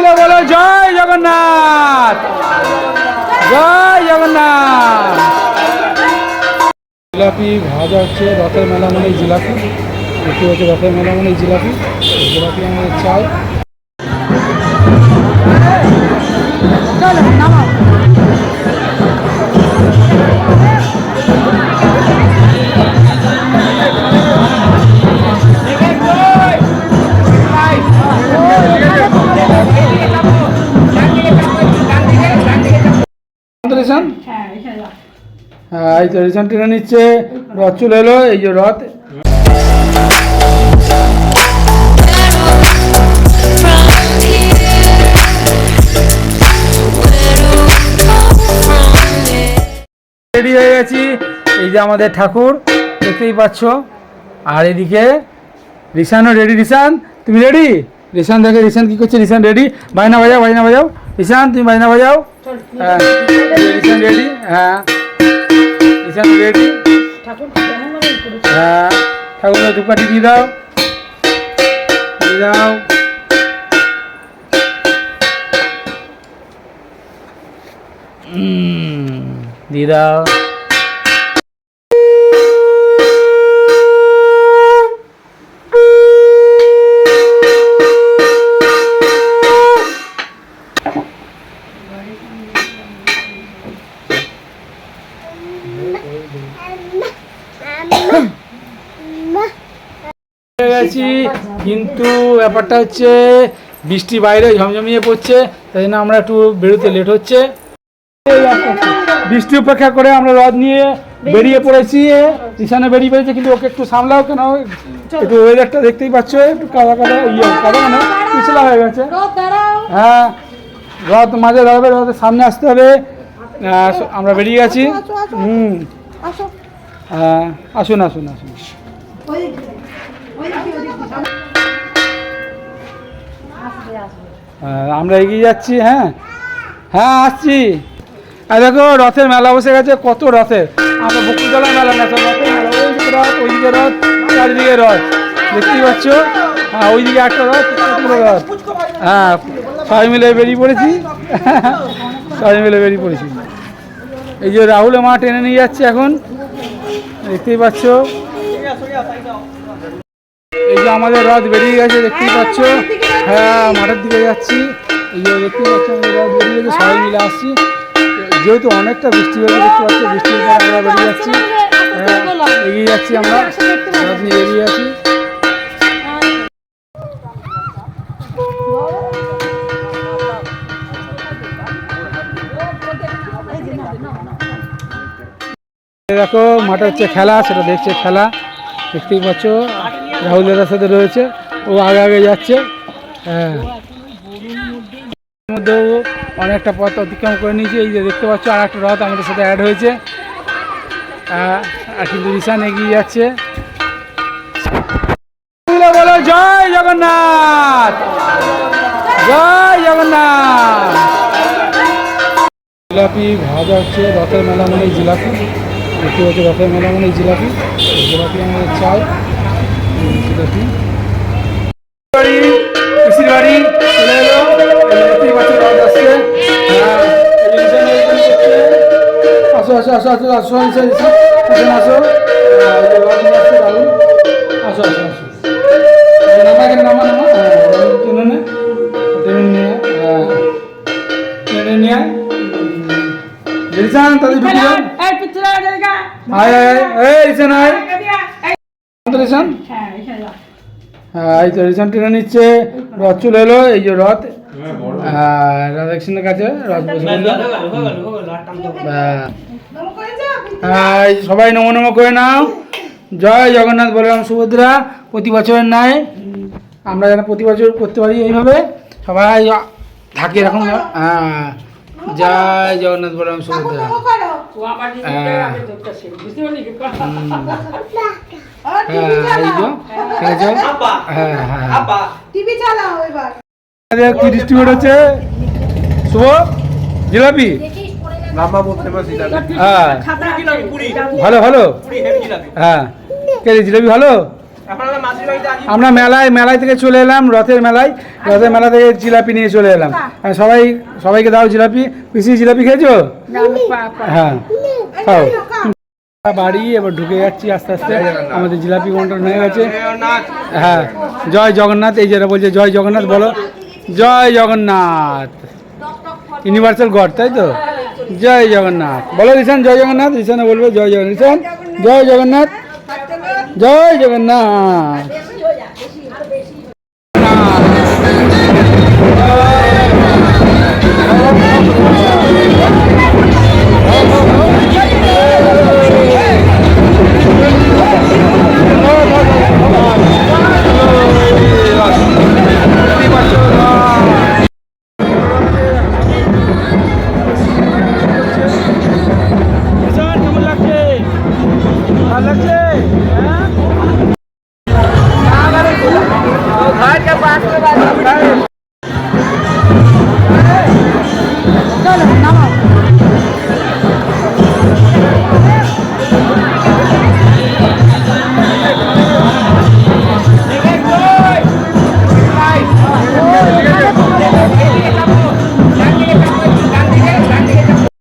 মিলে বলো জয় জগন্নাথ। জয় জগন্নাথ। জিলাপি ভাজা হচ্ছে রথের মেলা মানে জিলাপি। একটু হচ্ছে রথের মেলা মানে জিলাপি। জিলাপি আমাদের চাই হ্যাঁ এই তো রেশন টেনে নিচ্ছে, রথ চলে এলো, এই যে রথ। রেডি হয়ে গেছি। এই যে আমাদের ঠাকুর, দেখতেই পাচ্ছ। আর এদিকে রিসানও রেডি রিসান তুমি রেডি রিসান দেখে রিসান কি করছে? রিসান রেডি বাইনা বাজাও বাইনা বাজাও। রিসান তুমি বাইনা বাজাও। হ্যাঁ রিসান রেডি হ্যাঁ। রিসান রেডি হ্যাঁ ঠাকুরের ধূপকাঠি দিয়ে দাও। দিয়ে দাও। দিয়ে দাও। গেছি কিন্তু ব্যাপারটা হচ্ছে বৃষ্টি বাইরে ঝমঝমিয়ে পড়ছে তাই জন্য আমরা একটু বেরোতে লেট হচ্ছে। বৃষ্টি উপেক্ষা করে আমরা রথ নিয়ে বেরিয়ে পড়েছি ঈশানে বেরিয়ে পড়েছে কিন্তু ওকে একটু সামলাও কেন? একটু ওয়েদারটা দেখতেই পাচ্ছ একটু কাদা কাদা ইয়ে কাদা মানে পিছলা হয়ে গেছে। হ্যাঁ রথ মাঝে দাঁড়াবে রথের সামনে আসতে হবে। আমরা বেরিয়ে গেছি। হুম। হ্যাঁ আসুন আসুন আসুন। আমরা এগিয়ে যাচ্ছি হ্যাঁ? হ্যাঁ আসছি। আর দেখো, রথের মেলা বসে গেছে, কত রথের। আমরা বকুলতলার মেলা না রথের মেলা ওইদিকে রথ ওইদিকে রথ, চারিদিকে রথ। দেখতেই পাচ্ছ? হ্যাঁ ওইদিকে একটা রথ কতগুলো রথ। হ্যাঁ সবাই মিলে বেরিয়ে পড়েছি। সবাই মিলে বেরিয়ে পড়েছি। এই যে রাহুলে মা টেনে নিয়ে যাচ্ছে এখন। দেখতেই পাচ্ছ? আমাদের রথ বেরিয়ে গেছে দেখতেই পাচ্ছ। হ্যাঁ মাঠের দিকে যাচ্ছি। দেখতেই পাচ্ছ আমাদের রথ বেরিয়ে গেছে সবাই মিলে আসছি। যেহেতু অনেকটা বৃষ্টি হয়েছে দেখতে পাচ্ছ বৃষ্টির পর আমরা বেরিয়ে যাচ্ছি। হ্যাঁ, এগিয়ে যাচ্ছি আমরা। রথ নিয়ে এগিয়ে যাচ্ছি দেখো মাঠে হচ্ছে খেলা সেটা দেখছে খেলা। দেখতেই পাচ্ছ রাহুল দাদার সাথে রয়েছে। ও আগে আগে যাচ্ছে। হ্যাঁ। মধ্যেও অনেকটা পথ অতিক্রম করে নিয়েছে। এই যে দেখতে পাচ্ছ আর একটা রথ আমাদের সাথে অ্যাড হয়েছে। আর কিন্তু রিসান এগিয়ে যাচ্ছে। বলো, জয় জগন্নাথ! জয় জগন্নাথ! জিলাপি ভাজা হচ্ছে রথের মেলা মানে জিলাপি। দেখতে হচ্ছে রথের মেলা মানে জিলাপি। জিলাপি আমাদের চাই এই এই এই। আসো আসো আসো আসো আসো আসো এই রাহুল আসো আসো আসো এই নামা নামা নামা রাহুল টেনে নে টেনে নিয়ে হ্যাঁ টেনে নিয়ে রিসান তাদের ঢুকে যাও আয় আয় আয় এই রিসান আয় রিসান হ্যাঁ এই তো রিসান টেনে নিচ্ছে রথ চলে এলো এই যে রথ হ্যাঁ রাধাকৃষ্ণের কাছে রথ বসে হ্যাঁ। হ্যাঁ, সবাই নমো নমো করে নাও জয় জগন্নাথ বলরাম সুভদ্রা প্রতি বছরের ন্যায় আমরা যেন প্রতি বছর করতে পারি এইভাবে সবাই থাকে এরকম হ্যাঁ জয় জগন্নাথ বলরাম সুভদ্রা হ্যাঁ হ্যাঁ আছে হ্যাঁ হ্যাঁ টিভি চালাও এবার। আমাদের কি ডিস্ট্রিবিউট হচ্ছে? শুভ? জিলাপি? হ্যাঁ। ভালো ভালো? হ্যাঁ। কে জিলাপি ভালো? আমরা মেলায় মেলায় থেকে চলে এলাম রথের মেলায়। রথের মেলা থেকে জিলাপি নিয়ে চলে এলাম। আর সবাই সবাইকে দাও জিলাপি। পিসি জিলাপি খেয়েছো? হ্যাঁ। খাও। বাড়ি এবার ঢুকে যাচ্ছি আস্তে আস্তে। আমাদের জিলাপি বন্টন হয়ে গেছে। হ্যাঁ জয় জগন্নাথ, এই যেটা বলছে, জয় জগন্নাথ বলো। জয় জগন্নাথ। ইউনিভার্সাল গড তাই তো? জয় জগন্নাথ। বলো রিসান জয় জগন্নাথ রিসানে বলবে, জয় জগন্নাথ রিসান জয় জগন্নাথ। জয় জগন্নাথ।